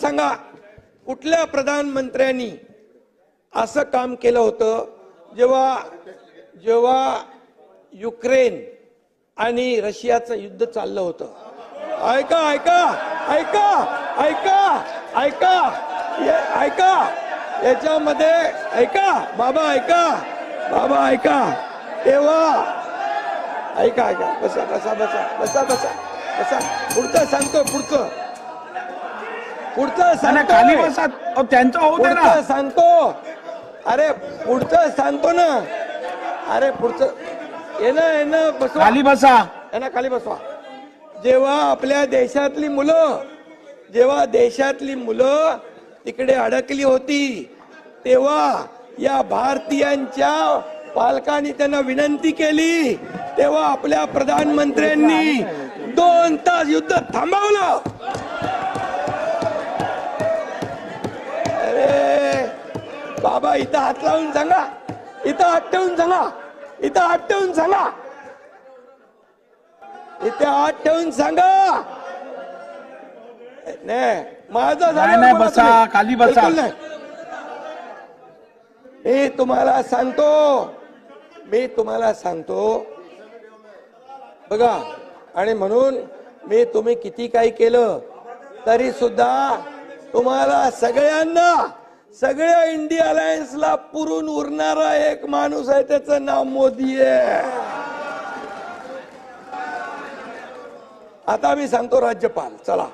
सांगा कुठल्या प्रधानमंत्र्यांनी असं काम केलं होतं जेव्हा जेव्हा युक्रेन आणि रशियाचं युद्ध चाललं होतं? ऐका ऐका ऐका ऐका ऐका ऐका याच्यामध्ये ऐका बाबा ऐका बाबा ऐका तेव्हा ऐका ऐका बसा बसा बसा बसा बसा बसा पुढचं सांगतो पुढचं. पुढचं खाली सांगतो बसा. अहो, त्यांचं होऊ दे ना. सांगतो. अरे पुढचं सांगतो ना. अरे पुढचं ये ना ये ना बसवा. खाली बसा. ये ना खाली बसवा. जेव्हा आपल्या देशातली मुलं जेव्हा देशातली मुलं तिकडे अडकली होती तेव्हा या भारतीयांच्या पालकांनी त्यांना विनंती केली. तेव्हा आपल्या प्रधानमंत्र्यांनी दोन तास युद्ध थांबवलं. बाबा इथं हात लावून सांगा. इथं हात ठेवून सांगा. इथं हात ठेवून सांगा. इथे हात ठेवून सांगा. नाही माझं नाही, बसा. खाली बसा. मी तुम्हाला सांगतो. मी तुम्हाला सांगतो. बघा आणि म्हणून मी तुम्ही किती काही केलं तरी सुद्धा तुम्हाला सगळ्यांना सगळ्या इंडिया अलायन्सला पुरून उरणारा एक माणूस आहे त्याचं नाव मोदी आहे. आता मी सांगतो राज्यपाल चला.